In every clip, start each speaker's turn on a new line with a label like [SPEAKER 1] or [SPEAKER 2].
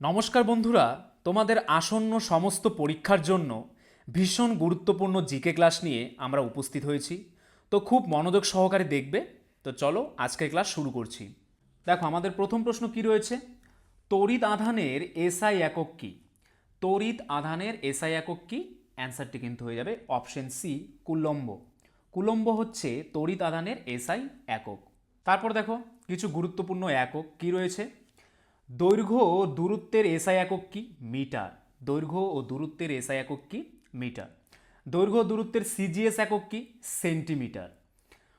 [SPEAKER 1] নমস্কার বন্ধুরা, তোমাদের আসন্ন সমস্ত পরীক্ষার জন্য ভীষণ গুরুত্বপূর্ণ জিকে ক্লাস নিয়ে আমরা উপস্থিত হয়েছি। তো খুব মনোযোগ সহকারে দেখবে। তো চলো আজকের ক্লাস শুরু করছি। দেখো, আমাদের প্রথম প্রশ্ন কি রয়েছে? তড়িৎ আধানের এসআই একক কি? তড়িৎ আধানের এসআই একক কি? অ্যান্সারটি কিন্তু হয়ে যাবে অপশন সি, কুলম্ব। কুলম্ব হচ্ছে তড়িৎ আধানের এসআই একক। তারপর দেখো, কিছু গুরুত্বপূর্ণ একক কি রয়েছে? দৈর্ঘ্য ও দূরত্বের এসআই একক কি? মিটার। দৈর্ঘ্য ও দূরত্বের এসআই একক কি? মিটার। দৈর্ঘ্য দূরত্বের সিজিএস একক কি? সেন্টিমিটার।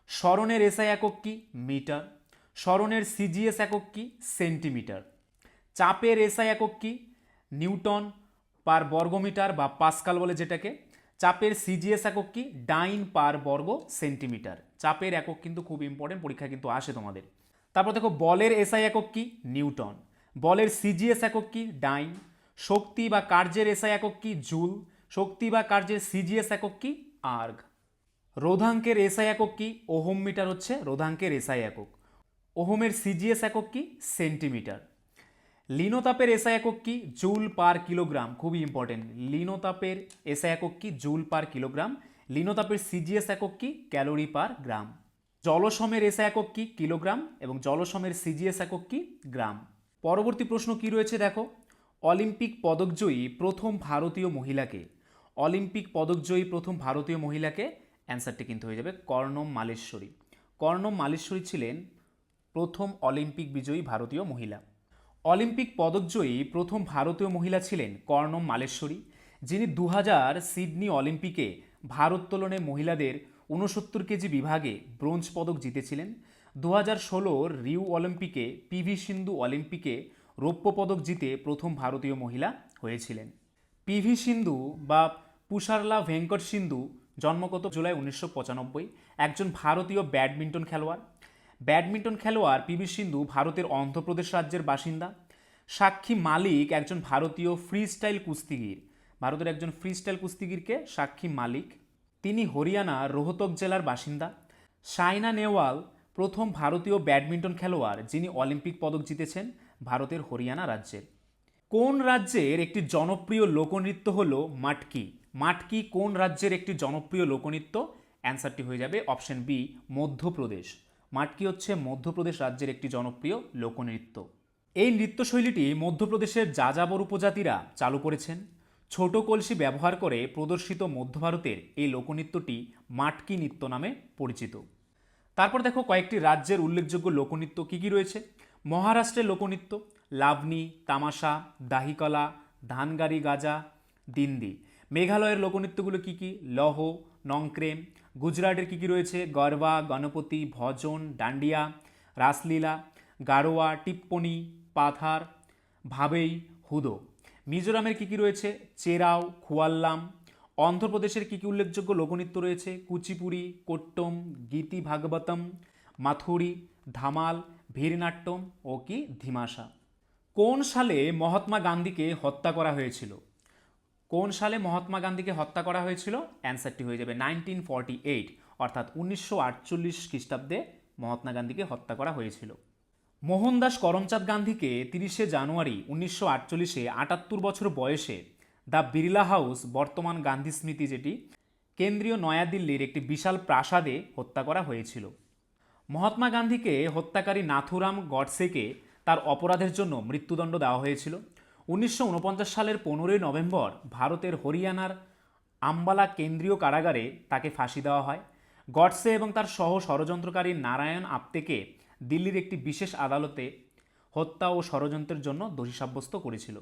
[SPEAKER 1] স্মরণের এসআই একক কি? মিটার। স্মরণের সিজিএস একক কি? সেন্টিমিটার। চাপের এসআই একক কি? নিউটন পার বর্গমিটার বা পাস্কাল বলে যেটাকে। চাপের সিজিএস একক কি? ডাইন পার বর্গ সেন্টিমিটার। চাপের একক কিন্তু খুব ইম্পর্টেন্ট পরীক্ষা কিন্তু আসে তোমাদের। তারপর দেখো, বলের এসআই একক কি? নিউটন। বলের সিজিএস একক কি ডাইন শক্তি বা কার্যের এসআই একক কি জুল শক্তি বা কার্যের সিজিএস একক কি আর্গ রোধাঙ্কের এসআই একক কি ওহম মিটার হচ্ছে রোধাঙ্কের এসআই একক ওহমের সিজিএস একক কি সেন্টিমিটার লিনোতাপের এসআই একক কি জুল পার কিলোগ্রাম খুবই ইম্পর্টেন্ট লিনোতাপের এসআই একক কি জুল পার কিলোগ্রাম লিনোতাপের সিজিএস একক কি ক্যালোরি পার গ্রাম জলসমের এসআই একক কি কিলোগ্রাম এবং জলসমের সিজিএস একক কি গ্রাম পরবর্তী প্রশ্ন কি রয়েছে দেখো? অলিম্পিক পদকজয়ী প্রথম ভারতীয় মহিলাকে। অলিম্পিক পদকজয়ী প্রথম ভারতীয় মহিলাকে অ্যান্সারটি কিন্তু হয়ে যাবে কর্ণম মালেশ্বরী। কর্ণম মালেশ্বরী ছিলেন প্রথম অলিম্পিক বিজয়ী ভারতীয় মহিলা। অলিম্পিক পদকজয়ী প্রথম ভারতীয় মহিলা ছিলেন কর্ণম মালেশ্বরী, যিনি দু হাজার সিডনি অলিম্পিকে ভারোত্তোলনে মহিলাদের ঊনসত্তর কেজি বিভাগে ব্রোঞ্জ পদক জিতেছিলেন। দু হাজার ষোলোর রিউ অলিম্পিকে পিভি সিন্ধু অলিম্পিকে রৌপ্য পদক জিতে প্রথম ভারতীয় মহিলা হয়েছিলেন। পিভি সিন্ধু বা পুষারলা ভেঙ্কট সিন্ধু জন্মগত জুলাই উনিশশো পঁচানব্বই, একজন ভারতীয় ব্যাডমিন্টন খেলোয়াড়। ব্যাডমিন্টন খেলোয়াড় পিভি সিন্ধু ভারতের অন্ধ্রপ্রদেশ রাজ্যের বাসিন্দা। সাক্ষী মালিক একজন ভারতীয় ফ্রি স্টাইল কুস্তিগির। ভারতের একজন ফ্রি স্টাইল কুস্তিগিরকে সাক্ষী মালিক। তিনি হরিয়ানা, রোহতক জেলার বাসিন্দা। সাইনা নেওয়াল প্রথম ভারতীয় ব্যাডমিন্টন খেলোয়াড় যিনি অলিম্পিক পদক জিতেছেন ভারতের হরিয়ানা রাজ্যের কোন রাজ্যের একটি জনপ্রিয় লোকনৃত্য হলো মাটকি? মাটকি কোন রাজ্যের একটি জনপ্রিয় লোকনৃত্য? অ্যান্সারটি হয়ে যাবে অপশন বি, মধ্যপ্রদেশ। মাটকি হচ্ছে মধ্যপ্রদেশ রাজ্যের একটি জনপ্রিয় লোকনৃত্য। এই নৃত্যশৈলীটি মধ্যপ্রদেশের যাযাবর উপজাতিরা চালু করেছেন। ছোট কলসি ব্যবহার করে প্রদর্শিত মধ্য ভারতের এই লোকনৃত্যটি মাটকি নৃত্য নামে পরিচিত। তারপর দেখো কয়েকটি রাজ্যের উল্লেখযোগ্য লোকনৃত্য কী কী রয়েছে? মহারাষ্ট্রের লোকনৃত্য, লাবণী, তামাশা, দাহিকলা, ধানগাড়ি গাজা, দিন্দি। মেঘালয়ের লোকনৃত্যগুলো কী কী? লহ, নংক্রেম। গুজরাটের কী কী রয়েছে? গরবা, গণপতি, ভজন, ডান্ডিয়া, রাসলীলা গারোয়া টিপ্পনি, পাথার, ভাবেই, হুদো। মিজোরামের কী কী রয়েছে? চেরাও, খুয়াল্লাম অন্ধ্রপ্রদেশের কী কী উল্লেখযোগ্য লোকনৃত্য রয়েছে? কুচিপুড়ি, কোট্টম, গীতি ভাগবতম, মাথুরি, ধামাল, ভীরনাট্যম ও কি ধিমাশা? কোন সালে মহাত্মা গান্ধীকে হত্যা করা হয়েছিল? কোন সালে মহাত্মা গান্ধীকে হত্যা করা হয়েছিল? অ্যান্সারটি হয়ে যাবে নাইনটিন ফর্টি এইট, অর্থাৎ উনিশশো আটচল্লিশ খ্রিস্টাব্দে মহাত্মা গান্ধীকে হত্যা করা হয়েছিল। মোহনদাস করমচাঁদ গান্ধীকে তিরিশে জানুয়ারি উনিশশো আটচল্লিশে আটাত্তর বছর বয়সে দ্য বিড়লা হাউস, বর্তমান গান্ধী স্মৃতি যেটি, কেন্দ্রীয় নয়াদিল্লির একটি বিশাল প্রাসাদে হত্যা করা হয়েছিল। মহাত্মা গান্ধীকে হত্যাকারী নাথুরাম গডসেকে তার অপরাধের জন্য মৃত্যুদণ্ড দেওয়া হয়েছিল। উনিশশো উনপঞ্চাশ সালের পনেরোই নভেম্বর ভারতের হরিয়ানার আম্বালা কেন্দ্রীয় কারাগারে তাকে ফাঁসি দেওয়া হয়। গডসে এবং তার সহ ষড়যন্ত্রকারী নারায়ণ আপ্তেকে দিল্লির একটি বিশেষ আদালতে হত্যা ও ষড়যন্ত্রের জন্য দোষী সাব্যস্ত করেছিল।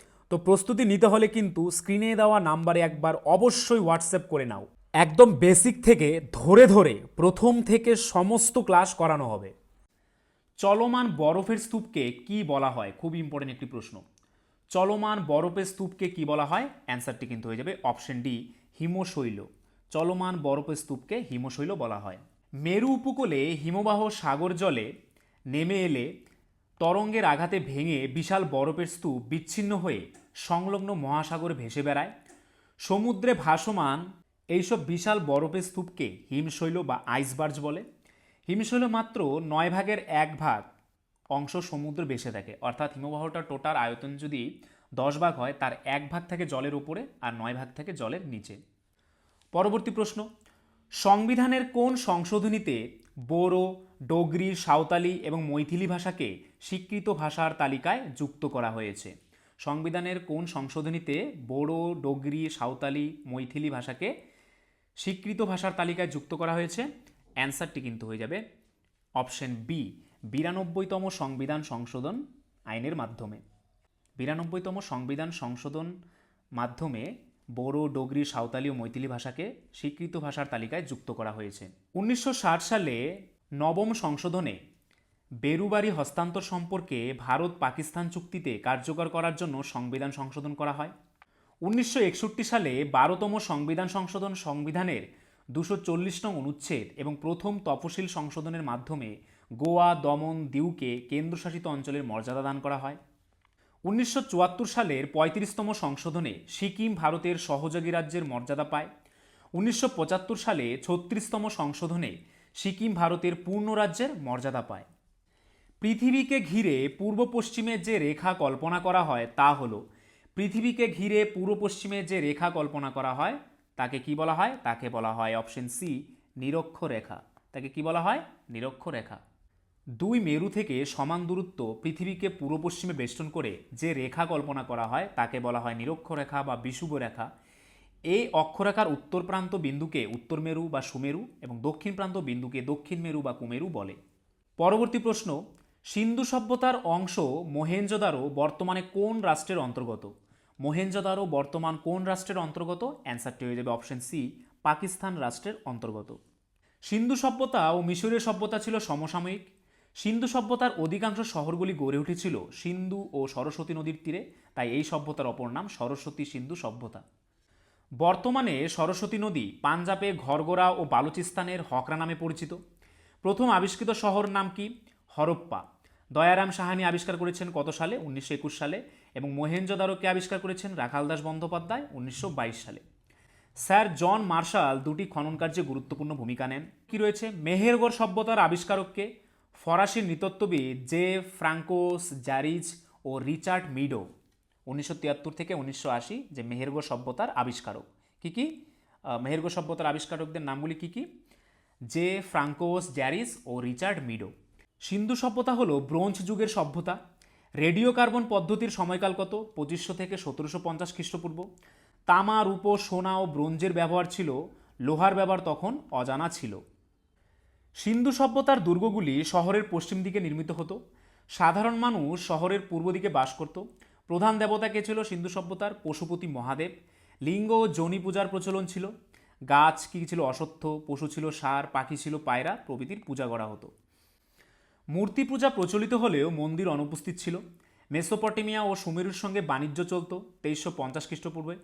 [SPEAKER 1] তো প্রস্তুতি নিতে হলে কিন্তু স্ক্রিনে দেওয়া নাম্বারে একবার অবশ্যই হোয়াটসঅ্যাপ করে নাও। একদম বেসিক থেকে ধরে ধরে প্রথম থেকে সমস্ত ক্লাস করানো হবে। চলমান বরফের স্তূপকে কি বলা হয়? খুব ইম্পর্টেন্ট একটি প্রশ্ন। চলমান বরফের স্তূপকে কি বলা হয়? অ্যান্সারটি কিন্তু হয়ে যাবে অপশন ডি, হিমশৈল। চলমান বরফের স্তূপকে হিমশৈল বলা হয়। মেরু উপকূলে হিমবাহ সাগর জলে নেমে এলে তরঙ্গের আঘাতে ভেঙে বিশাল বরফের স্তূপ বিচ্ছিন্ন হয়ে সংলগ্ন মহাসাগরে ভেসে বেড়ায়। সমুদ্রে ভাসমান এইসব বিশাল বরফের স্তূপকে হিমশৈল বা আইসবার্জ বলে। হিমশৈল মাত্র নয় ভাগের এক ভাগ অংশ সমুদ্র বেসে থাকে। অর্থাৎ হিমবাহটা টোটাল আয়তন যদি দশ ভাগ হয়, তার এক ভাগ থাকে জলের উপরে আর নয় ভাগ থাকে জলের নিচে। পরবর্তী প্রশ্ন, সংবিধানের কোন সংশোধনীতে বোরো, ডোগরি, সাঁওতালি এবং মৈথিলি ভাষাকে স্বীকৃত ভাষার তালিকায় যুক্ত করা হয়েছে। সংবিধানের কোন সংশোধনীতে বোরো ডোগরি, সাঁওতালি, মৈথিলি ভাষাকে স্বীকৃত ভাষার তালিকায় যুক্ত করা হয়েছে? অ্যান্সারটি কিন্তু হয়ে যাবে অপশন বি, বিরানব্বইতম সংবিধান সংশোধন আইনের মাধ্যমে। বিরানব্বইতম সংবিধান সংশোধন মাধ্যমে বোরো ডোগরি, সাঁওতালি ও মৈথিলি ভাষাকে স্বীকৃত ভাষার তালিকায় যুক্ত করা হয়েছে। উনিশশো ষাট সালে নবম সংশোধনে বেরুবারি হস্তান্তর সম্পর্কে ভারত পাকিস্তান চুক্তিতে কার্যকর করার জন্য সংবিধান সংশোধন করা হয়। উনিশশো একষট্টি সালে বারোতম সংবিধান সংশোধন সংবিধানের দুশো চল্লিশ নং অনুচ্ছেদ এবং প্রথম তফসিল সংশোধনের মাধ্যমে গোয়া, দমন, দিউকে কেন্দ্রশাসিত অঞ্চলের মর্যাদা দান করা হয়। উনিশশো চুয়াত্তর সালের পঁয়ত্রিশতম সংশোধনে সিকিম ভারতের সহযোগী রাজ্যের মর্যাদা পায়। উনিশশো পঁচাত্তর সালে ছত্রিশতম সংশোধনে সিকিম ভারতের পূর্ণ রাজ্যের মর্যাদা পায়। পৃথিবীকে ঘিরে পূর্ব পশ্চিমে যে রেখা কল্পনা করা হয় তা হলো, পৃথিবীকে ঘিরে পূর্ব পশ্চিমে যে রেখা কল্পনা করা হয়, তাকে কি বলা হয়? তাকে বলা হয় অপশন সি নিরক্ষ রেখা তাকে কি বলা হয়? নিরক্ষ রেখা দুই মেরু থেকে সমান দূরত্ব পৃথিবীকে পূর্ব পশ্চিমে বেষ্টন করে যে রেখা কল্পনা করা হয়, তাকে বলা হয় নিরক্ষরেখা বা বিষুব রেখা এই অক্ষরেখার উত্তর প্রান্ত বিন্দুকে উত্তর মেরু বা সুমেরু এবং দক্ষিণ প্রান্ত বিন্দুকে দক্ষিণ মেরু বা কুমেরু বলে। পরবর্তী প্রশ্ন সিন্ধু সভ্যতার অংশ মোহেঞ্জোদারো বর্তমানে কোন রাষ্ট্রের অন্তর্গত? মোহেঞ্জোদারো বর্তমান কোন রাষ্ট্রের অন্তর্গত? অ্যান্সারটি হয়ে যাবে অপশন সি পাকিস্তান রাষ্ট্রের অন্তর্গত। সিন্ধু সভ্যতা ও মিশরীয় সভ্যতা ছিল সমসাময়িক। সিন্ধু সভ্যতার অধিকাংশ শহরগুলি গড়ে উঠেছিল সিন্ধু ও সরস্বতী নদীর তীরে, তাই এই সভ্যতার অপর নাম সরস্বতী সিন্ধু সভ্যতা। বর্তমানে সরস্বতী নদী পাঞ্জাবে, ঘরগোড়া ও বালুচিস্তানের হকরা নামে পরিচিত। প্রথম আবিষ্কৃত শহর নাম কি? হরপ্পা। দয়ারাম সাহানি আবিষ্কার করেছেন কত সালে? উনিশশো একুশ সালে। এবং মহেঞ্জোদারোকে আবিষ্কার করেছেন রাখালদাস বন্দ্যোপাধ্যায় উনিশশো বাইশ সালে। স্যার জন মার্শাল দুটি খনন কার্যে গুরুত্বপূর্ণ ভূমিকা নেন। কি রয়েছে? মেহেরগড় সভ্যতার আবিষ্কারককে ফরাসি নৃতত্ত্ববিদ জে ফ্রাঙ্কোস জারিজ ও রিচার্ড মিডো। উনিশশো তিয়াত্তর থেকে উনিশশো আশি যে মেহেরগড় সভ্যতার আবিষ্কারক। কি কি? মেহেরগড় সভ্যতার আবিষ্কারকদের নামগুলি কি কি? জে ফ্রাঙ্কোস জ্যারিস ও রিচার্ড মিডো। সিন্ধু সভ্যতা হলো ব্রোঞ্জ যুগের সভ্যতা। রেডিও কার্বন পদ্ধতির সময়কাল কত? পঁচিশশো থেকে সতেরোশো পঞ্চাশ খ্রিস্টপূর্ব। তামা, রূপ, সোনা ও ব্রোঞ্জের ব্যবহার ছিল। লোহার ব্যবহার তখন অজানা ছিল। সিন্ধু সভ্যতার দুর্গগুলি শহরের পশ্চিম দিকে নির্মিত হতো। সাধারণ মানুষ শহরের পূর্ব দিকে বাস করত। প্রধান দেবতা কে ছিল সিন্ধু সভ্যতার? পশুপতি মহাদেব। লিঙ্গ ও যোনি পূজার প্রচলন ছিল। গাছ কি ছিল অসত্য? পশু ছিল সার, পাখি ছিল পায়রা। প্রভৃতির পূজা করা হতো। মূর্তি পূজা প্রচলিত হলেও মন্দির অনুপস্থিত ছিল। মেসোপটেমিয়া ও সুমেরুর সঙ্গে বাণিজ্য চলত তেইশশো পঞ্চাশ খ্রিস্টপূর্বে।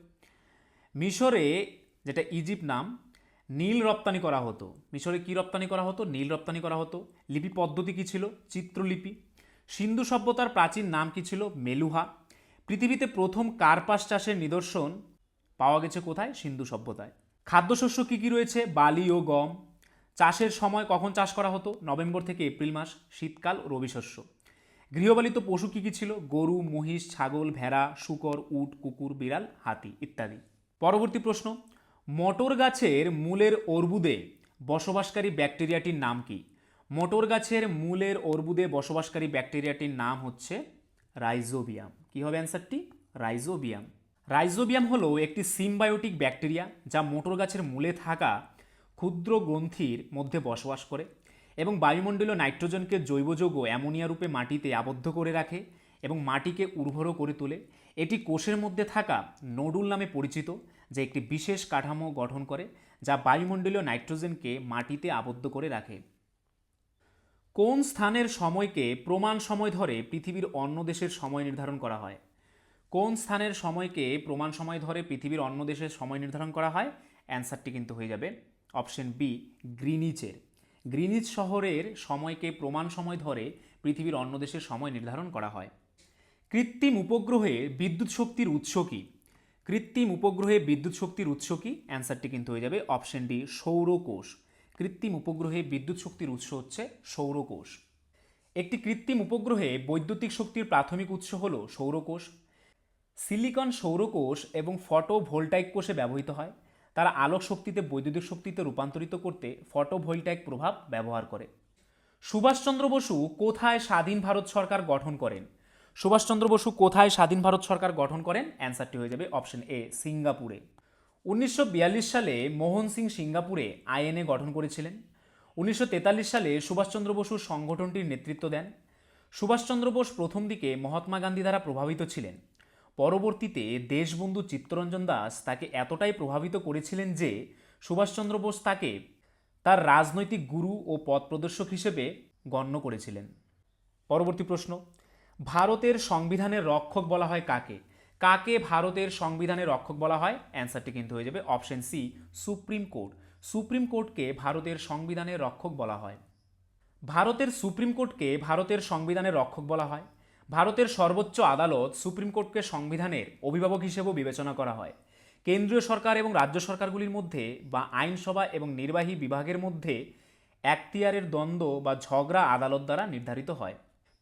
[SPEAKER 1] মিশরে, যেটা ইজিপ্ট নাম, নীল রপ্তানি করা হতো। মিশরে কি রপ্তানি করা হতো? নীল রপ্তানি করা হতো। লিপি পদ্ধতি কী ছিল? চিত্রলিপি। সিন্ধু সভ্যতার প্রাচীন নাম কি ছিল? মেলুহা। পৃথিবীতে প্রথম কার্পাস চাষের নিদর্শন পাওয়া গেছে কোথায়? সিন্ধু সভ্যতায়। খাদ্যশস্য কী কী রয়েছে? বালি ও গম। চাষের সময় কখন চাষ করা হতো? নভেম্বর থেকে এপ্রিল মাস, শীতকাল রবি শস্য। গৃহপালিত পশু কী কী ছিল? গরু, মহিষ, ছাগল, ভেড়া, শুকর, উট, কুকুর, বিড়াল, হাতি ইত্যাদি। পরবর্তী প্রশ্ন, মটর গাছের মূলের অর্বুদে বসবাসকারী ব্যাকটেরিয়াটির নাম কি? মটর গাছের মূলের অর্বুদে বসবাসকারী ব্যাকটেরিয়াটির নাম হচ্ছে রাইজোবিয়াম। কি হবে অ্যান্সারটি? রাইজোবিয়াম। রাইজোবিয়াম হলো একটি সিমবায়োটিক ব্যাকটেরিয়া যা মোটর গাছের মূলে থাকা ক্ষুদ্র গ্রন্থির মধ্যে বসবাস করে এবং বায়ুমণ্ডলীয় নাইট্রোজেনকে জৈব যৌগ অ্যামোনিয়া রূপে মাটিতে আবদ্ধ করে রাখে এবং মাটিকে উর্বরও করে তোলে। এটি কোষের মধ্যে থাকা নোডুল নামে পরিচিত, যে একটি বিশেষ কাঠামো গঠন করে, যা বায়ুমণ্ডলীয় নাইট্রোজেনকে মাটিতে আবদ্ধ করে রাখে। কোন স্থানের সময়কে প্রমাণ সময় ধরে পৃথিবীর অন্য দেশের সময় নির্ধারণ করা হয়? কোন স্থানের সময়কে প্রমাণ সময় ধরে পৃথিবীর অন্য দেশের সময় নির্ধারণ করা হয়? অ্যান্সারটি কিন্তু হয়ে যাবে। Option B, গ্রিনিচের। গ্রিনিচ শহরের সময়কে প্রমাণ সময় ধরে পৃথিবীর অন্য দেশের সময় নির্ধারণ করা হয়। কৃত্রিম উপগ্রহে বিদ্যুৎ শক্তির উৎস কী? কৃত্রিম উপগ্রহে বিদ্যুৎ শক্তির উৎস কী? অ্যান্সারটি কিন্তু হয়ে যাবে অপশন ডি, সৌরকোষ। কৃত্রিম উপগ্রহে বিদ্যুৎ শক্তির উৎস হচ্ছে সৌরকোষ। একটি কৃত্রিম উপগ্রহে বৈদ্যুতিক শক্তির প্রাথমিক উৎস হল সৌরকোষ। সিলিকন সৌরকোষ এবং ফটোভোল্টাইক কোষে ব্যবহৃত হয়। তারা আলোক শক্তিতে, বৈদ্যুতিক শক্তিতে রূপান্তরিত করতে ফটোভোল্টাইক প্রভাব ব্যবহার করে। সুভাষচন্দ্র বসু কোথায় স্বাধীন ভারত সরকার গঠন করেন? সুভাষচন্দ্র বসু কোথায় স্বাধীন ভারত সরকার গঠন করেন? অ্যান্সারটি হয়ে যাবে অপশন এ সিঙ্গাপুরে। উনিশশো বিয়াল্লিশ সালে মোহন সিং সিঙ্গাপুরে আইএনএ গঠন করেছিলেন। উনিশশো তেতাল্লিশ সালে সুভাষচন্দ্র বসু সংগঠনটির নেতৃত্ব দেন। সুভাষচন্দ্র বোস প্রথম দিকে মহাত্মা গান্ধী দ্বারা প্রভাবিত ছিলেন। পরবর্তীতে দেশবন্ধু চিত্তরঞ্জন দাস তাকে এতটাই প্রভাবিত করেছিলেন যে সুভাষচন্দ্র বোস তাকে তার রাজনৈতিক গুরু ও পথ প্রদর্শক হিসেবে গণ্য করেছিলেন। পরবর্তী প্রশ্ন, ভারতের সংবিধানের রক্ষক বলা হয় কাকে? কাকে ভারতের সংবিধানের রক্ষক বলা হয়? অ্যান্সারটি কিন্তু হয়ে যাবে option C, Supreme Court. Supreme কোর্টকে ভারতের সংবিধানের রক্ষক বলা হয়। ভারতের সুপ্রিম কোর্টকে ভারতের সংবিধানের রক্ষক বলা হয়। ভারতের সর্বোচ্চ আদালত সুপ্রিম কোর্টকে সংবিধানের অভিভাবক হিসেবেও বিবেচনা করা হয়। কেন্দ্রীয় সরকার এবং রাজ্য সরকারগুলির মধ্যে বা আইনসভা এবং নির্বাহী বিভাগের মধ্যে এখতিয়ারের দ্বন্দ্ব বা ঝগড়া আদালত দ্বারা নির্ধারিত হয়।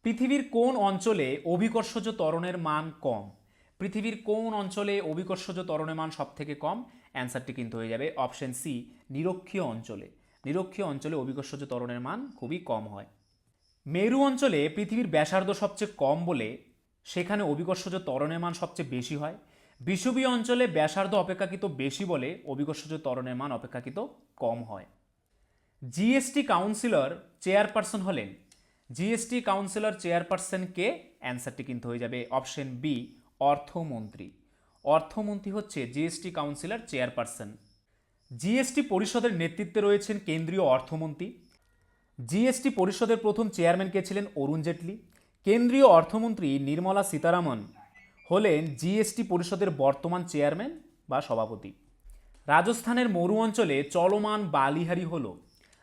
[SPEAKER 1] পৃথিবীর কোন অঞ্চলে অভিকর্ষজ ত্বরণের মান কম? পৃথিবীর কোন অঞ্চলে অভিকর্ষজ ত্বরণের মান সবথেকে কম? অ্যান্সারটি কিন্তু হয়ে যাবে অপশন সি, নিরক্ষীয় অঞ্চলে। নিরক্ষীয় অঞ্চলে অভিকর্ষজ ত্বরণের মান খুবই কম হয়। মেরু অঞ্চলে পৃথিবীর ব্যাসার্ধ সবচেয়ে কম বলে সেখানে অভিকর্ষজ ত্বরণের মান সবচেয়ে বেশি হয়। বিষুবীয় অঞ্চলে ব্যাসার্ধ অপেক্ষাকৃত বেশি বলে অভিকর্ষজ ত্বরণের মান অপেক্ষাকৃত কম হয়। জিএসটি কাউন্সিলর চেয়ারপারসন হলেন। জিএসটি কাউন্সিলর চেয়ারপারসন কে? অ্যান্সারটি কিন্তু হয়ে যাবে অপশন বি, অর্থমন্ত্রী। অর্থমন্ত্রী হচ্ছে জিএসটি কাউন্সিলর চেয়ারপারসন। জিএসটি পরিষদের নেতৃত্বে রয়েছেন কেন্দ্রীয় অর্থমন্ত্রী। জিএসটি পরিষদের প্রথম চেয়ারম্যান কে ছিলেন অরুণ জেটলি। কেন্দ্রীয় অর্থমন্ত্রী নির্মলা সীতারামন হলেন জিএসটি পরিষদের বর্তমান চেয়ারম্যান বা সভাপতি। রাজস্থানের মরু অঞ্চলে চলমান বালিহারি হলো।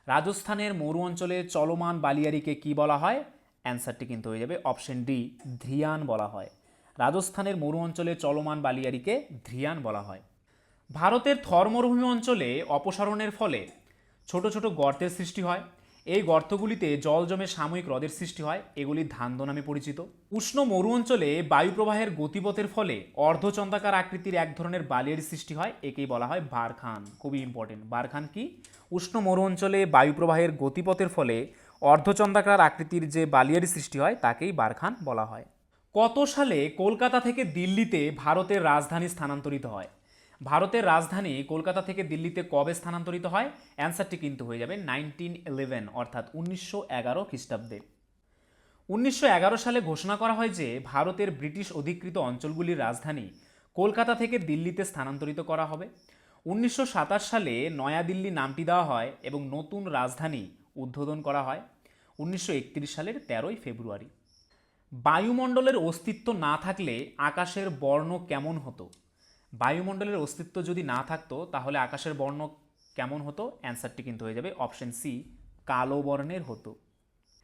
[SPEAKER 1] রাজস্থানের মরু অঞ্চলে চলমান বালিয়ারিকে কি বলা হয়? অ্যান্সারটি কিন্তু হয়ে যাবে অপশন ডি ধ্রিয়ান বলা হয়। রাজস্থানের মরু অঞ্চলে চলমান বালিয়ারিকে ধ্রিয়ান বলা হয়। ভারতের থর মরুভূমি অঞ্চলে অপসারণের ফলে ছোট ছোট গর্তের সৃষ্টি হয়। এই গর্তগুলিতে জল জমে সাময়িক হ্রদের সৃষ্টি হয়। এগুলি ধান্দ নামে পরিচিত। উষ্ণ মরু অঞ্চলে বায়ুপ্রবাহের গতিপথের ফলে অর্ধচন্দ্রাকার আকৃতির এক ধরনের বালিয়ারি সৃষ্টি হয়। একেই বলা হয় বারখান। খুবই ইম্পর্টেন্ট বারখান কি? উষ্ণ মরু অঞ্চলে বায়ুপ্রবাহের গতিপথের ফলে অর্ধচন্দ্রাকার আকৃতির যে বালিয়ারি সৃষ্টি হয়, তাকেই বারখান বলা হয়। কত সালে কলকাতা থেকে দিল্লিতে ভারতের রাজধানী স্থানান্তরিত হয়? ভারতের রাজধানী কলকাতা থেকে দিল্লিতে কবে স্থানান্তরিত হয়? অ্যান্সারটি কিন্তু হয়ে যাবে নাইনটিন ইলেভেন অর্থাৎ উনিশশো এগারো খ্রিস্টাব্দে। উনিশশো এগারো সালে ঘোষণা করা হয় যে ভারতের ব্রিটিশ অধিকৃত অঞ্চলগুলির রাজধানী কলকাতা থেকে দিল্লিতে স্থানান্তরিত করা হবে। উনিশশো সাতাশ সালে নয়াদিল্লি নামটি দেওয়া হয় এবং নতুন রাজধানী উদ্বোধন করা হয় উনিশশো একত্রিশ সালের তেরোই ফেব্রুয়ারি। বায়ুমণ্ডলের অস্তিত্ব না থাকলে আকাশের বর্ণ কেমন হতো? বায়ুমণ্ডলের অস্তিত্ব যদি না থাকতো, তাহলে আকাশের বর্ণ কেমন হতো? অ্যান্সারটি কিন্তু হয়ে যাবে অপশন সি কালো বর্ণের হতো।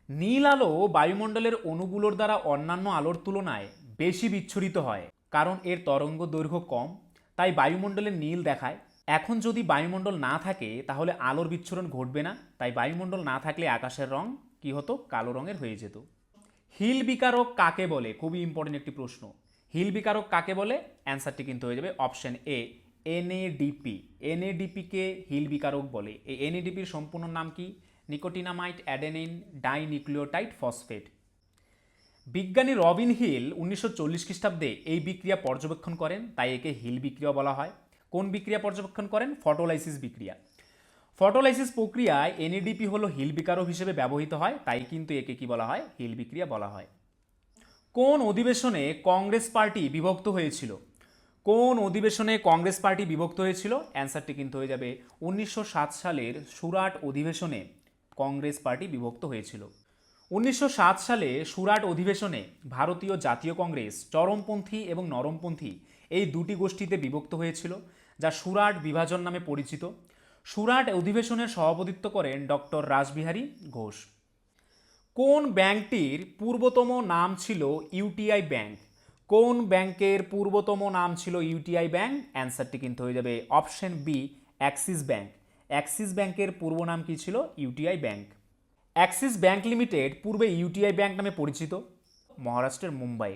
[SPEAKER 1] নীল আলো বায়ুমণ্ডলের অণুগুলোর দ্বারা অন্যান্য আলোর তুলনায় বেশি বিচ্ছুরিত হয়, কারণ এর তরঙ্গ দৈর্ঘ্য কম, তাই বায়ুমণ্ডলে নীল দেখায়। এখন যদি বায়ুমণ্ডল না থাকে, তাহলে আলোর বিচ্ছুরণ ঘটবে না, তাই বায়ুমণ্ডল না থাকলে আকাশের রং কি হতো? কালো রঙের হয়ে যেত। হিল বিকারক কাকে বলে? খুবই ইম্পর্টেন্ট একটি প্রশ্ন। হিল বিকারক কাকে বলে? অ্যান্সারটি কিন্তু হয়ে যাবে অপশন এ, এনএডিপি। এনএডিপিকে হিল বিকারক বলে। এই এনএডিপির সম্পূর্ণ নাম কি? Nicotinamide adenine dinucleotide phosphate. বিজ্ঞানী রবিন হিল উনিশশো চল্লিশ খ্রিস্টাব্দে এই বিক্রিয়া পর্যবেক্ষণ করেন, তাই একে হিল বিক্রিয়া বলা হয়। কোন বিক্রিয়া পর্যবেক্ষণ করেন? ফটোলাইসিস বিক্রিয়া। ফটোলাইসিস প্রক্রিয়ায় এনএডিপি হলো হিল বিকারক হিসেবে ব্যবহৃত হয়, তাই কিন্তু একে কি বলা হয়? হিল বিক্রিয়া বলা হয়। কোন অধিবেশনে কংগ্রেস পার্টি বিভক্ত হয়েছিল? কোন অধিবেশনে কংগ্রেস পার্টি বিভক্ত হয়েছিল? অ্যান্সারটি কিন্তু হয়ে যাবে উনিশশো সাত সালের সুরাট অধিবেশনে কংগ্রেস পার্টি বিভক্ত হয়েছিল। উনিশশো সাত সালে সুরাট অধিবেশনে ভারতীয় জাতীয় কংগ্রেস, চরমপন্থী এবং নরমপন্থী এই দুটি গোষ্ঠীতে বিভক্ত হয়েছিল, যা সুরাট বিভাজন নামে পরিচিত। সুরাট অধিবেশনের সভাপতিত্ব করেন ডক্টর রাসবিহারী ঘোষ। কোন ব্যাংকটির পূর্বতম নাম ছিল ইউটিআই ব্যাংক? কোন ব্যাংকের পূর্বতম নাম ছিল ইউটিআই ব্যাংক? অ্যান্সারটি কিন্তু হয়ে যাবে option B, Axis Bank. Axis ব্যাংকের পূর্ব নাম কি ছিল? UTI Bank. Axis Bank Limited পূর্বে ইউটিআই ব্যাংক নামে পরিচিত? মহারাষ্ট্রের মুম্বাই।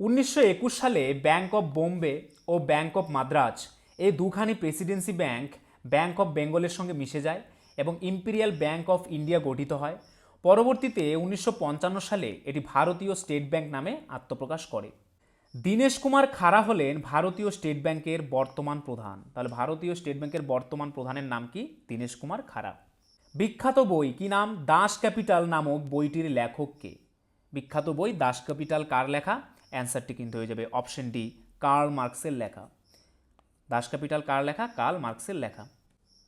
[SPEAKER 1] উনিশশো একুশ সালে ব্যাংক অফ বোম্বে ও ব্যাংক অফ মাদ্রাজ এই দুখানি প্রেসিডেন্সি ব্যাংক ব্যাংক অফ বেঙ্গলের সঙ্গে মিশে যায় এবং ইম্পিরিয়াল ব্যাংক অফ ইন্ডিয়া গঠিত হয়। পরবর্তীতে উনিশশো পঞ্চান্ন সালে এটি ভারতীয় স্টেট ব্যাংক নামে আত্মপ্রকাশ করে। দীনেশ কুমার খাড়া হলেন ভারতীয় স্টেট ব্যাংকের বর্তমান প্রধান। তাহলে ভারতীয় স্টেট ব্যাংকের বর্তমান প্রধানের নাম কি? দীনেশ কুমার খাড়া। বিখ্যাত বই কি নাম? দাস ক্যাপিটাল নামক বইটির লেখক কে? বিখ্যাত বই দাস ক্যাপিটাল কার লেখা? অ্যান্সারটি কিন্তু হয়ে যাবে অপশন ডি, কার্ল মার্কসের লেখা। দাস ক্যাপিটাল কার লেখা? কার্ল মার্কসের লেখা।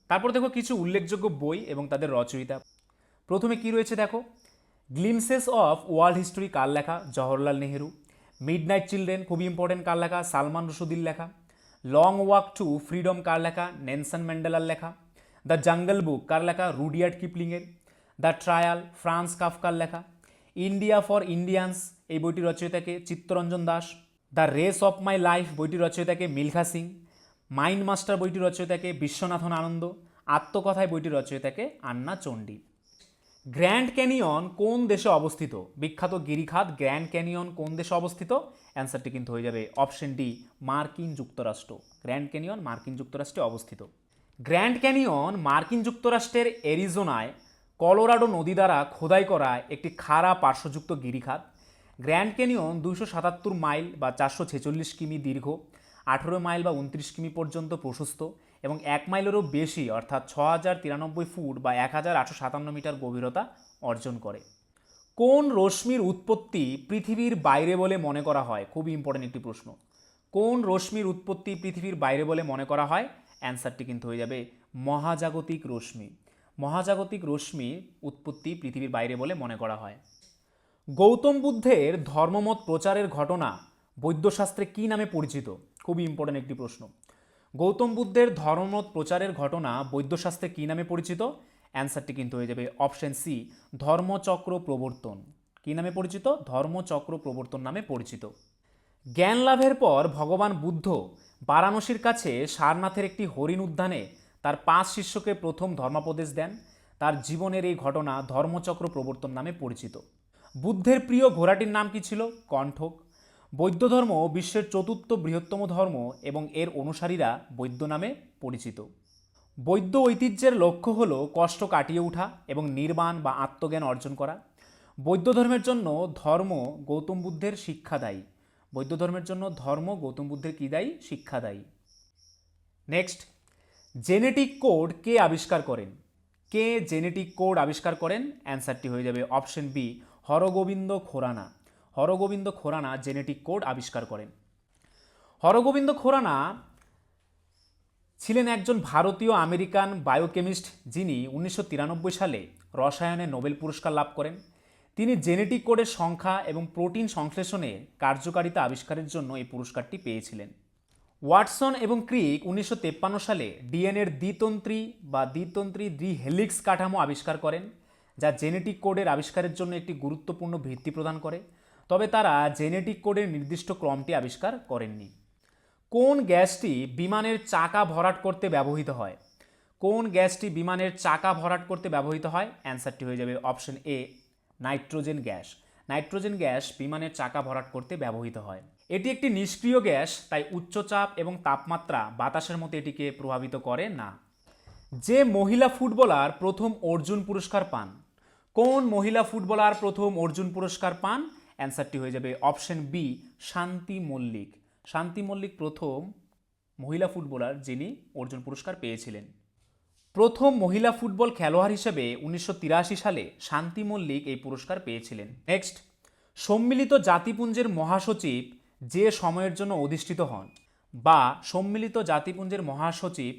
[SPEAKER 1] তারপর দেখো কিছু উল্লেখযোগ্য বই এবং তাদের রচয়িতা। প্রথমে কি রয়েছে দেখো? গ্লিমসেস অফ ওয়ার্ল্ড হিস্টোরি কার লেখা? Jawaharlal Nehru. Mid night children খুবই ইম্পর্টেন্ট কার লেখা? সালমান রুশুদির লেখা। লং ওয়াক টু ফ্রিডম কার লেখা? নেনসন ম্যান্ডেলার লেখা। দ্য জাঙ্গল বুক কার লেখা? রুডিয়ার্ড কিপলিংয়ের দ্য ট্রায়াল ফ্রান্স কাফকার লেখা। ইন্ডিয়া ফর ইন্ডিয়ান্স এই বইটি রচয়িতাকে Chittaranjan Das. The race of my life বইটি রচয়িতাকে মিলখা সিং। মাইন্ড মাস্টার বইটি রচয়িতাকে বিশ্বনাথন আনন্দ। আত্মকথায় বইটি রচয়িতাকে আন্না চণ্ডী। গ্র্যান্ড ক্যানিয়ন কোন দেশে অবস্থিত? বিখ্যাত গিরিখাত গ্র্যান্ড ক্যানিয়ন কোন দেশে অবস্থিত? অ্যান্সারটি কিন্তু হয়ে যাবে অপশন ডি, মার্কিন যুক্তরাষ্ট্র। গ্র্যান্ড ক্যানিয়ন, মার্কিন যুক্তরাষ্ট্রে অবস্থিত। গ্র্যান্ড ক্যানিয়ন, মার্কিন যুক্তরাষ্ট্রের এরিজোনায় কলোরাডো নদী দ্বারা খোদাই করা একটি খাড়া পার্শ্বযুক্ত গিরিখাত। গ্র্যান্ড ক্যানিয়ন দুইশো সাতাত্তর মাইল বা চারশো ছেচল্লিশ কিমি দীর্ঘ, আঠেরো মাইল বা উনত্রিশ কিমি পর্যন্ত প্রশস্ত। এবং এক মাইলেরও বেশি, অর্থাৎ ছ হাজার তিরানব্বই ফুট বা এক হাজার আটশো সাতান্ন মিটার গভীরতা অর্জন করে। কোন রশ্মির উৎপত্তি পৃথিবীর বাইরে বলে মনে করা হয়? খুবই ইম্পর্টেন্ট একটি প্রশ্ন। কোন রশ্মির উৎপত্তি পৃথিবীর বাইরে বলে মনে করা হয়? অ্যান্সারটি কিন্তু হয়ে যাবে মহাজাগতিক রশ্মি। মহাজাগতিক রশ্মি উৎপত্তি পৃথিবীর বাইরে বলে মনে করা হয়। গৌতম বুদ্ধের ধর্মমত প্রচারের ঘটনা বৈদ্যশাস্ত্রে কী নামে পরিচিত? খুবই ইম্পর্টেন্ট একটি প্রশ্ন। গৌতম বুদ্ধের ধর্মমত প্রচারের ঘটনা বৈদ্যশাস্ত্রে কী নামে পরিচিত? অ্যান্সারটি কিন্তু হয়ে যাবে অপশন সি ধর্মচক্র প্রবর্তন। কী নামে পরিচিত? ধর্মচক্র প্রবর্তন নামে পরিচিত। জ্ঞান লাভের পর ভগবান বুদ্ধ বারাণসীর কাছে সারনাথের একটি হরিণ উদ্যানে তার পাঁচ শিষ্যকে প্রথম ধর্মাপদেশ দেন। তার জীবনের এই ঘটনা ধর্মচক্র প্রবর্তন নামে পরিচিত। বুদ্ধের প্রিয় ঘোড়াটির নাম কি ছিল? কণ্ঠক। বৌদ্ধ ধর্ম বিশ্বের চতুর্থ বৃহত্তম ধর্ম এবং এর অনুসারীরা বৈদ্য নামে পরিচিত। বৌদ্ধ ঐতিহ্যের লক্ষ্য হল কষ্ট কাটিয়ে ওঠা এবং নির্মাণ বা আত্মজ্ঞান অর্জন করা। বৌদ্ধ ধর্মের জন্য ধর্ম গৌতম বুদ্ধের শিক্ষা দায়ী। বৌদ্ধ ধর্মের জন্য ধর্ম গৌতম বুদ্ধের কী দায়ী? শিক্ষা দায়ী। নেক্সট, জেনেটিক কোড কে আবিষ্কার করেন? কে জেনেটিক কোড আবিষ্কার করেন? অ্যান্সারটি হয়ে যাবে option B, Hargobind Khorana. Hargobind Khorana genetic code আবিষ্কার করেন। হরগোবিন্দ খোরানা ছিলেন একজন ভারতীয় আমেরিকান বায়োকেমিস্ট যিনি উনিশশো তিরানব্বই সালে রসায়নে নোবেল পুরস্কার লাভ করেন। তিনি জেনেটিক কোডের সংখ্যা এবং প্রোটিন সংশ্লেষণে কার্যকারিতা আবিষ্কারের জন্য এই পুরস্কারটি পেয়েছিলেন। ওয়াটসন এবং ক্রিক উনিশশো সালে ডিএনএর দ্বিতন্ত্রী বা দ্বিতন্ত্রী দ্বি হেলিক্স কাঠামো আবিষ্কার করেন, যা জেনেটিক কোডের আবিষ্কারের জন্য একটি গুরুত্বপূর্ণ ভিত্তি প্রদান করে। তবে তারা জেনেটিক কোডের নির্দিষ্ট ক্রমটি আবিষ্কার করেননি। কোন গ্যাসটি বিমানের চাকা ভরাট করতে ব্যবহৃত হয়? কোন গ্যাসটি বিমানের চাকা ভরাট করতে ব্যবহৃত হয়? অ্যান্সারটি হয়ে যাবে option A, nitrogen gas. Nitrogen gas বিমানের চাকা ভরাট করতে ব্যবহৃত হয়। এটি একটি নিষ্ক্রিয় গ্যাস, তাই উচ্চচাপ এবং তাপমাত্রা বাতাসের মতো এটিকে প্রভাবিত করে না। যে মহিলা ফুটবলার প্রথম অর্জুন পুরস্কার পান। কোন মহিলা ফুটবলার প্রথম অর্জুন পুরস্কার পান? অ্যান্সারটি হয়ে যাবে অপশন বি শান্তি মল্লিক। শান্তি মল্লিক প্রথম মহিলা ফুটবলার যিনি অর্জুন পুরস্কার পেয়েছিলেন। প্রথম মহিলা ফুটবল খেলোয়াড় হিসেবে উনিশশো তিরাশি সালে শান্তি মল্লিক এই পুরস্কার পেয়েছিলেন। নেক্সট সম্মিলিত জাতিপুঞ্জের মহাসচিব যে সময়ের জন্য অধিষ্ঠিত হন বা সম্মিলিত জাতিপুঞ্জের মহাসচিব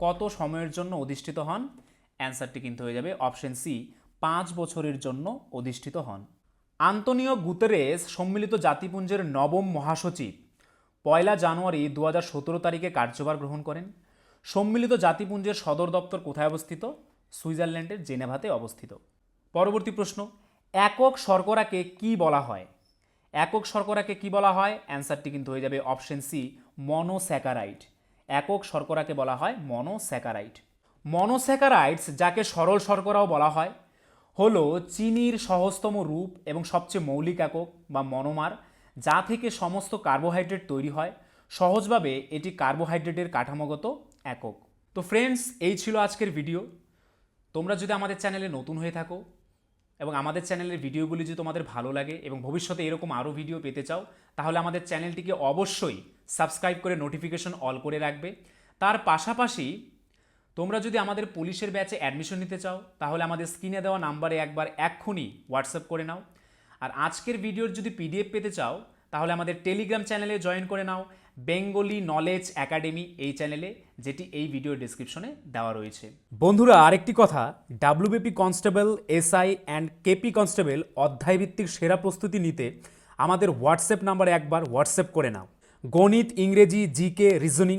[SPEAKER 1] কত সময়ের জন্য অধিষ্ঠিত হন? অ্যান্সারটি কিন্তু হয়ে যাবে অপশন সি পাঁচ বছরের জন্য অধিষ্ঠিত হন। আন্তনিও গুতেরেস সম্মিলিত জাতিপুঞ্জের নবম মহাসচিব। পয়লা জানুয়ারি দু হাজার সতেরো তারিখে কার্যভার গ্রহণ করেন। সম্মিলিত জাতিপুঞ্জের সদর দপ্তর কোথায় অবস্থিত? সুইজারল্যান্ডের জেনেভাতে অবস্থিত। পরবর্তী প্রশ্ন, একক শর্করাকে কি বলা হয়? একক শর্করাকে কি বলা হয়? অ্যান্সারটি কিন্তু হয়ে যাবে অপশন সি, মনোস্যাকারাইড। একক শর্করাকে বলা হয় মনোস্যাকারাইড। মনোস্যাকারাইডস যাকে সরল শর্করাও বলা হয় হলো চিনির সহজতম রূপ এবং সবচেয়ে মৌলিক একক বা মনোমার, যা থেকে সমস্ত কার্বোহাইড্রেট তৈরি হয়। সহজভাবে এটি কার্বোহাইড্রেটের কাঠামোগত একক। তো ফ্রেন্ডস এই ছিল আজকের ভিডিও তোমরা যদি আমাদের চ্যানেলে নতুন হয়ে থাকো এবং আমাদের চ্যানেলের ভিডিওগুলি যদি তোমাদের ভালো লাগে এবং ভবিষ্যতে এরকম আরও ভিডিও পেতে চাও, তাহলে আমাদের চ্যানেলটিকে অবশ্যই সাবস্ক্রাইব করে নোটিফিকেশন অল করে রাখবে। তার পাশাপাশি তোমরা যদি আমাদের পুলিশের ব্যাচে অ্যাডমিশন নিতে চাও, তাহলে আমাদের স্ক্রিনে দেওয়া নাম্বারে একবার এক্ষুনি হোয়াটসঅ্যাপ করে নাও। আর আজকের ভিডিওর যদি পিডিএফ পেতে চাও, তাহলে আমাদের টেলিগ্রাম চ্যানেলে জয়েন করে নাও বেঙ্গলি নলেজ একাডেমি এই চ্যানেলে যেটি এই ভিডিও ডিসক্রিপশনে দেওয়া রয়েছে। বন্ধুরা, আরেকটি কথা WBP constable SI and KP constable অধ্যায়ভিত্তিক সেরা প্রস্তুতি নিতে আমাদের হোয়াটসঅ্যাপ নাম্বারে একবার হোয়াটসঅ্যাপ করে নাও। গণিত, ইংরেজি জিকে রিজনিং